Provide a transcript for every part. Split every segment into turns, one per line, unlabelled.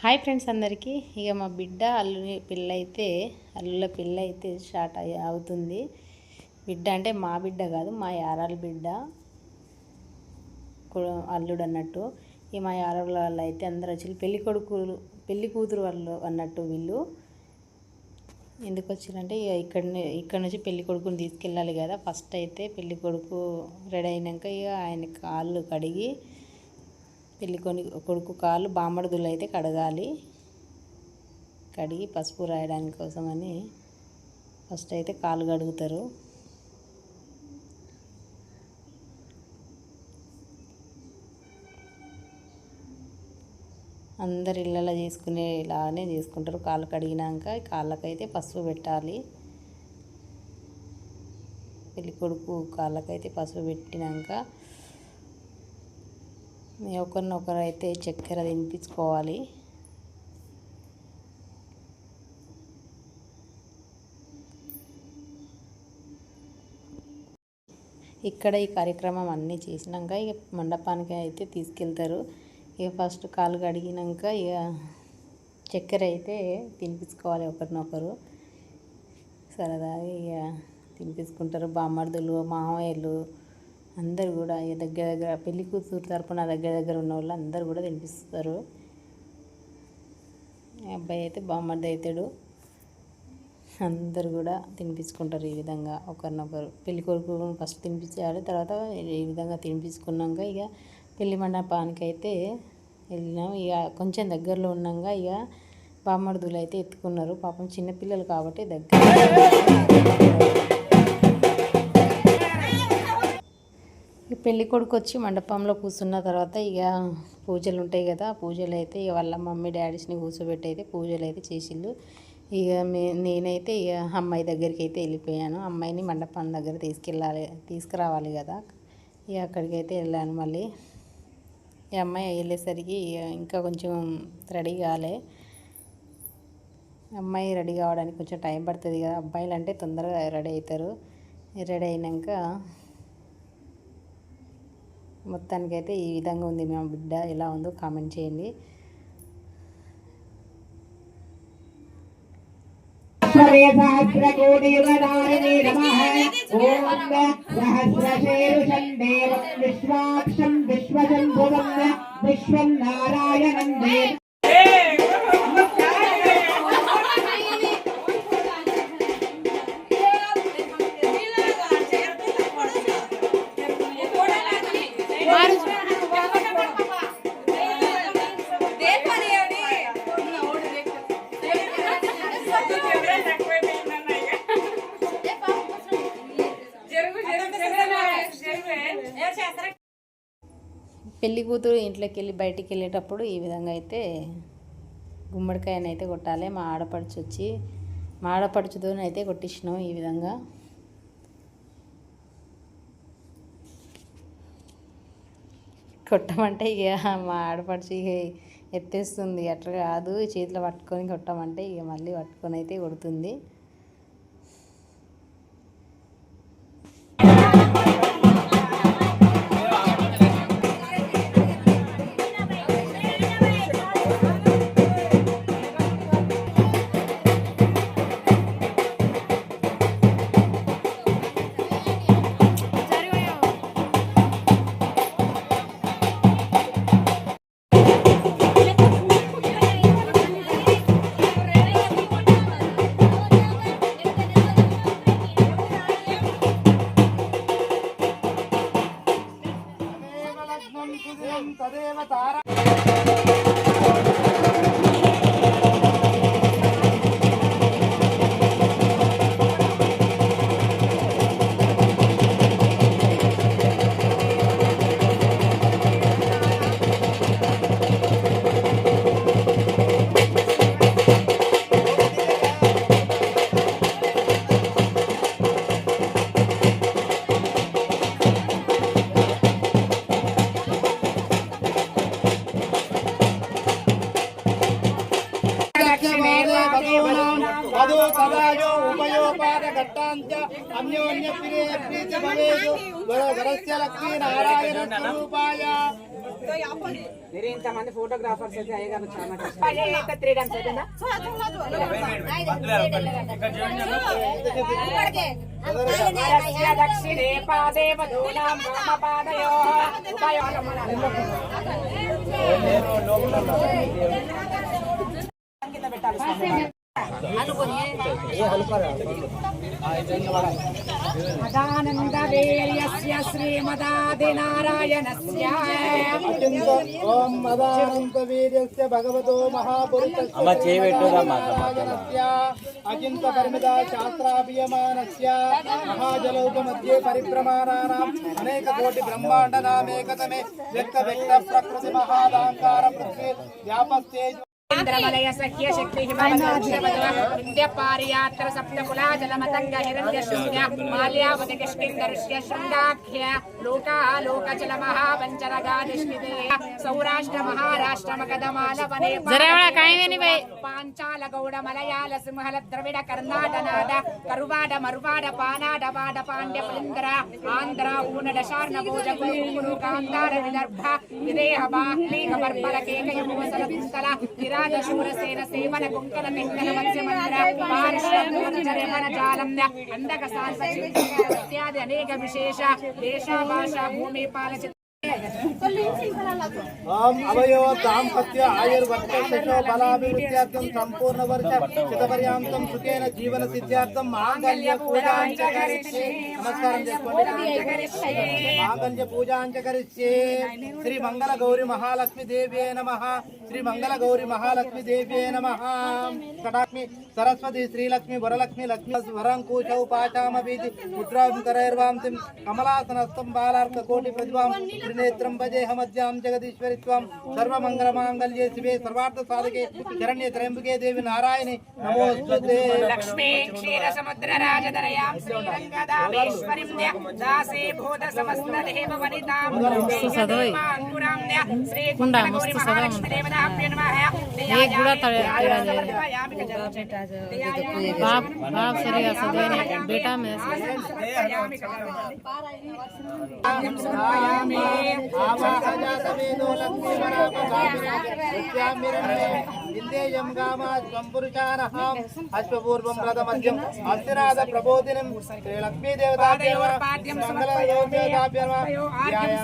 Hi friends అందరికీ. ఇక మా బిడ్డ అల్లుని పిల్ల అయితే అల్లుల పిల్ల అయితే స్టార్ట్ అయ్యి అవుతుంది. బిడ్డ అంటే మా బిడ్డ కాదు మా యారాల బిడ్డ. అల్లుడు అన్నట్టు. ఈ మా యారాల వాళ్ళు అయితే అందరూ వచ్చి పెళ్ళి కొడుకులు పెళ్ళి కూతురు వాళ్ళు అన్నట్టు వీళ్ళు. ఎందుకు వచ్చారంటే ఇక ఇక్కడ ఇక్కడ నుంచి పెళ్ళి కొడుకుని తీసుకెళ్ళాలి కదా. ఫస్ట్ అయితే పెళ్ళి కొడుకు రెడీ అయినాక ఇక ఆయన కాళ్ళు కడిగి పెళ్ళి కొని కొడుకు కాళ్ళు బామ్మడుదులు అయితే కడగాలి. కడిగి పసుపు రాయడానికి కోసమని ఫస్ట్ అయితే కాళ్ళు కడుగుతారు. అందరు ఇళ్ళలో చేసుకునేలానే చేసుకుంటారు. కాళ్ళు కడిగినాక కాళ్ళకైతే పసుపు పెట్టాలి. పెళ్ళి కొడుకు కాళ్ళకైతే పసుపు పెట్టినాక ఒకరినొకరు అయితే చక్కెర తినిపించుకోవాలి. ఇక్కడ ఈ కార్యక్రమం అన్నీ చేసినాక ఇక మండపానికి అయితే తీసుకెళ్తారు. ఇక ఫస్ట్ కాలు కడిగినాక ఇక చక్కెర అయితే తినిపించుకోవాలి ఒకరినొకరు. సరదాగా ఇక తినిపించుకుంటారు. బామ్మర్దులు మామయ్యలు అందరు కూడా ఇక దగ్గర దగ్గర పెళ్ళి కూతురు తరపున దగ్గర దగ్గర ఉన్న వాళ్ళు అందరు కూడా తినిపిస్తారు. అబ్బాయి అయితే బామ్మర్ది అవుతాడు. అందరు కూడా తినిపించుకుంటారు ఈ విధంగా ఒకరినొకరు. పెళ్ళి కొడుకు ఫస్ట్ తినిపించాలి తర్వాత ఈ విధంగా తినిపించుకున్నాక ఇక పెళ్ళి మండపానికి అయితే వెళ్ళినాం. ఇక కొంచెం దగ్గరలో ఉన్నాక ఇక బామ్మర్దులు అయితే ఎత్తుకున్నారు. పాపం చిన్నపిల్లలు కాబట్టి దగ్గర పెళ్ళి కొడుకు వచ్చి మండపంలో కూర్చున్న తర్వాత ఇక పూజలు ఉంటాయి కదా పూజలు అయితే ఇక వాళ్ళ మమ్మీ డాడీస్ని కూర్చోబెట్టి అయితే పూజలు అయితే చేసిళ్ళు. ఇక మే నేనైతే ఇక అమ్మాయి దగ్గరికి అయితే వెళ్ళిపోయాను. అమ్మాయిని మండపం దగ్గర తీసుకెళ్ళాలి తీసుకురావాలి కదా. ఇక అక్కడికి అయితే వెళ్ళాను మళ్ళీ. ఈ అమ్మాయి వెళ్ళేసరికి ఇక ఇంకా కొంచెం రెడీ కాలే. అమ్మాయి రెడీ కావడానికి కొంచెం టైం పడుతుంది కదా. అబ్బాయిలు అంటే తొందరగా రెడీ అవుతారు. రెడీ అయినాక మొత్తానికి అయితే ఈ విధంగా ఉంది. మేము బిడ్డ ఎలా ఉందో కామెంట్ చేయండి.
విశ్వం నారాయణం
పెళ్ళి కూతురు ఇంట్లోకి వెళ్ళి బయటికి వెళ్ళేటప్పుడు ఈ విధంగా అయితే గుమ్మడికాయని అయితే కొట్టాలి. మా ఆడపడుచు వచ్చి మా ఆడపడుచుతోనైతే అయితే కొట్టించినాం ఈ విధంగా. కొట్టమంటే ఇక మా ఆడపడుచు ఇక ఎత్తేస్తుంది. అట్లా కాదు. చేతిలో పట్టుకొని కొట్టమంటే ఇక మళ్ళీ పట్టుకొని అయితే కొడుతుంది.
మీరు ఇంతమంది ఫోటోగ్రాఫర్స్ అయితే అయ్యగారు చాలా కష్టం త్రీ టైమ్స్ అయిపోయిందా పరస్య దక్షిణే పాదే వధూనాం వామపాదయో కింద పెట్టాలి अदानन्देर्यस्य श्रीमदादिनारायणस्य। ॐ
मदानन्दवीर्यस्य भगवतो महापुरुषस्य अचिन्तपरिमिता शास्त्राभियमानस्य।
महाजलोकमध्ये परिभ्रमाणानाम् अनेककोटिब्रह्माण्डनामेकतमे
व्यक्तव्यक्तप्रकृतिमहादाङ्कारपृथ्वी व्यापस्तेज पारियात्र सप्तकुला जलमतङ्ग हिरण्यशून्य माल्यावतिष्किन्दृश्य शृङ्गाख्य लोकालोकजलमहापञ्चरगादिष्णिते सौराष्ट्र महाराष्ट्र मगधमालवने पाञ्चाल गौड मलयाल सिंहल द्रविड
कर्णाटनाड करुवाड मरुवाड पानाड वाड पाण्ड्य पुलिन्द्र आन्ध्र ऊनड शार्ण भोज कुरु कान्तार विदर्भ विदेह बाह्लीह बर्बल केकयुगुवसलकुन्तल विरा మలయాళ సింహల ద్రవిడ కర్ణాటనాద కరువాడ మరువాడ పానాడ జాలం ఇత్యాది అనేక విశేష దేశ భాష భూమి పాలచ
ఓం అవయో దాంపత్య ఆయుర్వర్త శశో బలాభివృద్ధ్యార్థం సంపూర్ణ వర్ష శతపర్యాంతం సుఖేన జీవన సిద్ధ్యార్థం మాంగళ్య పూజాంచ కరిష్యే నమస్కారం చేసుకోండి. మాంగళ్య పూజాంచ కరిష్యే శ్రీ మంగళ గౌరి మహాలక్ష్మి దేవ్యే నమ. శ్రీ మంగళ గౌరి మహాలక్ష్మి దేవ్యే నమ. కటాక్ష్మి సరస్వతి శ్రీలక్ష్మి వరలక్ష్మి లక్ష్మి వరం కూచౌ పాశామీతి ముద్రాం కరైర్వాంతిం కమలాసనస్తం బాలార్థ కోటి ప్రతిభాం త్రినేత్రం पवित्रं भजे हम जगदीश्वरी
त्वं सर्वमङ्गलमाङ्गल्ये शिवे सर्वार्थसाधके शरण्ये त्र्यम्बके देवि नारायणे। नमोऽस्तुते लक्ष्मी क्षीरसमुद्रराजधरयां श्रीरङ्गदामेश्वरीं दासे भूतसमस्तदेववनितां श्रीदेवाङ्गुराम्य श्रीकुण्डलगौरिमहालक्ष्मीदेवताभ्य नमः
एक गुड़ा तड़े बाप बाप बेटा में
ఆవాసజాతవేదో లక్ష్మీమరాపదామిరమే ఇందేయం గామా స్వంపురుషానహాం అశ్వపూర్వం రథమధ్యం అస్థిరాద ప్రబోధినం శ్రీ లక్ష్మీ
పాద్యం సమర్పయామి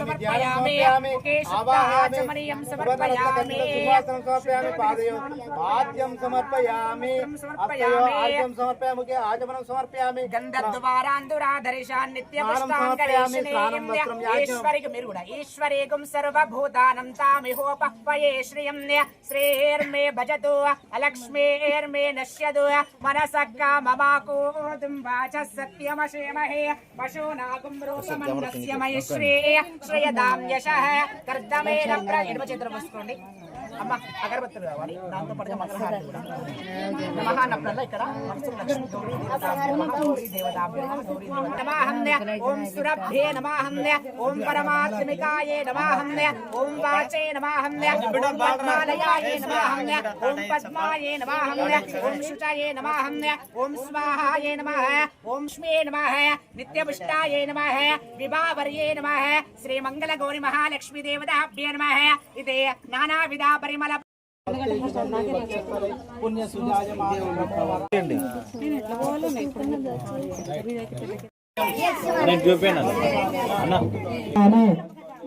సమర్పయామి
ఆవాహయామి
సమర్పయామి
సమర్పయామి పాదయో పాద్యం సమర్పయామి హస్తయో ఆద్యం సమర్పయామి ఆచమనం సమర్పయామి
గంధద్వారాంధురాధరిషాన్. ఈశ్వరికి మీరు కూడా ईश्वरेगुं सर्वभूतानं तामिहोपह्वये श्रियं श्रेर्मे भजतु अलक्ष्मीर्मे नश्यतु मनसः काममाकोतुं वाचः सत्यमशेमहे। पशूनागुं रूपमन्नस्य मयि श्रेय श्रेयदां यशः कर्तमेन प्रचित्रमस्कोण्डि అమ్మ అగరబత్తులు కావాలి దాంతో పాటుగా మంగళహారతి కూడా మహానప్పుడల్లా ఇక్కడ మనసులు లక్ష్మీ గౌరీ దేవతాభ్యో నమః, గౌరీ దేవతాభ్యో నమః, గౌరీ దేవతాభ్యో నమః. ఓం సురభ్యే నమః ఓం పరమాత్మికాయే నమః ఓం వాచే నమః ఓం పద్మాలయాయే నమః ఓం పద్మాయే నమః ఓం శుచయే నమః ఓం స్వాహాయే నమః ఓం ష్మే నమః నిత్యపుష్టాయే నమః విభావర్యే నమః శ్రీ మంగళ గౌరి మహాలక్ష్మీ దేవతాభ్యే నమః ఇదే నానావిధ పరిమళ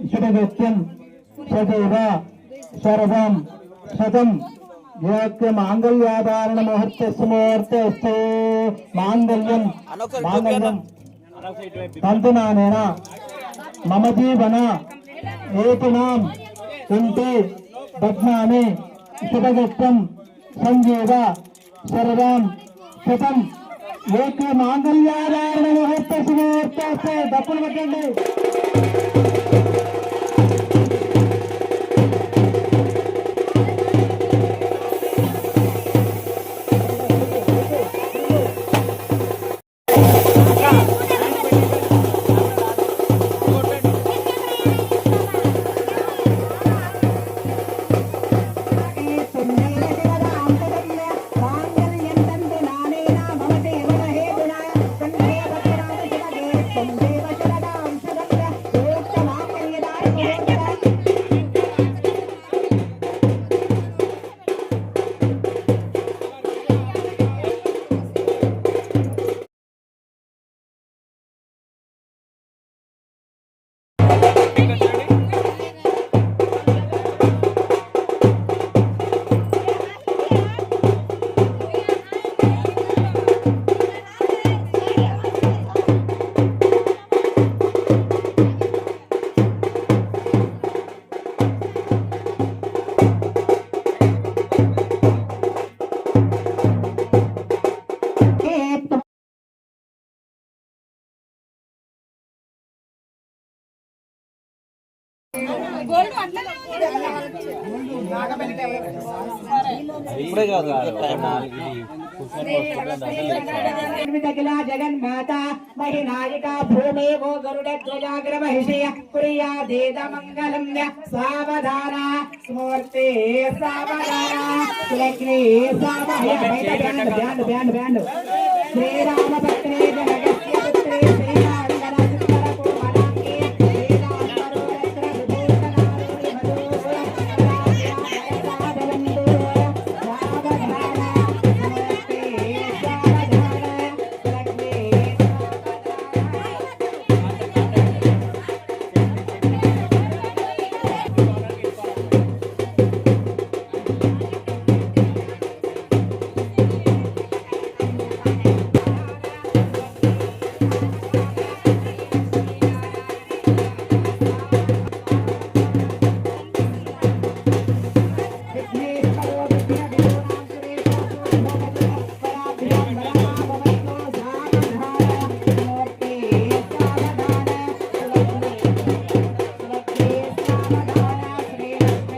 శుభగత్యం సదైవ సర్వం శతం మాంగళ్యాధారణ ముహూర్తస్సు ముహూర్తస్సు మాంగళ్యం మాంగళ్యం తంతునానేన మమ జీవన ఏతునాం ఇంటి పద్మాని శుభగుప్తం సంజీవ సర్వం శతం. యోగ్య మాంగళ్యాధారణ ముహూర్తస్సు ముహూర్తస్సు డప్పులు పెట్టండి.
ఇప్పుడే కాదు జగన్ మాత కూర్చొని
భూమి ఓ గరుడ ధ్వజాగ్ర మహిషయ ప్రియా దేద మంగళం సావధాన. స్మూర్తి సావధాన. శ్రీరామ పత్రే జనగస్య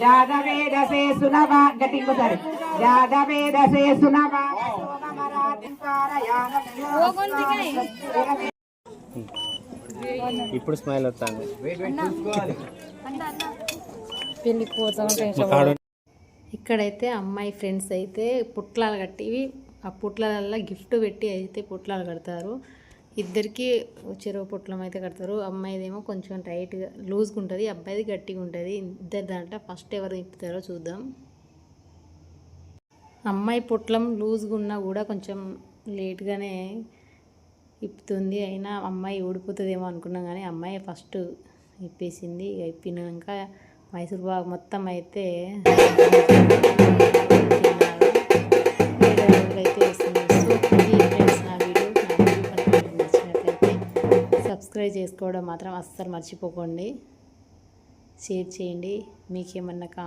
జాతవేదసే సునవా గతింగుతారు జాతవేదసే సునవా
ఇప్పుడు స్మైల్ వస్తాను
పెళ్ళి ఇక్కడైతే అమ్మాయి ఫ్రెండ్స్ అయితే పుట్లాలు కట్టివి ఆ పుట్లాలల్లో గిఫ్ట్ పెట్టి అయితే పుట్లాలు కడతారు ఇద్దరికి చెరువు పొట్లం అయితే కడతారు. అమ్మాయిదేమో కొంచెం టైట్గా లూజ్గా ఉంటుంది అబ్బాయిది గట్టిగా ఉంటుంది ఇద్దరు దాంట్లో ఫస్ట్ ఎవరు ఇప్పుతారో చూద్దాం. అమ్మాయి పొట్లం లూజ్గా ఉన్నా కూడా కొంచెం లేట్గానే ఇప్పుతుంది అయినా అమ్మాయి ఊడిపోతుందేమో అనుకున్నాం కానీ అమ్మాయి ఫస్ట్ ఇప్పేసింది ఇప్పినాక మైసూర్ బాగ్ మొత్తం అయితే అయితే వస్తుంది సబ్స్క్రైబ్ చేసుకోవడం మాత్రం అస్సలు మర్చిపోకండి. షేర్ చేయండి. మీకు ఏమన్నా కా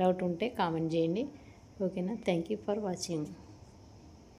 డౌట్ ఉంటే కామెంట్ చేయండి. ఓకేనా థ్యాంక్ యూ ఫర్ వాచింగ్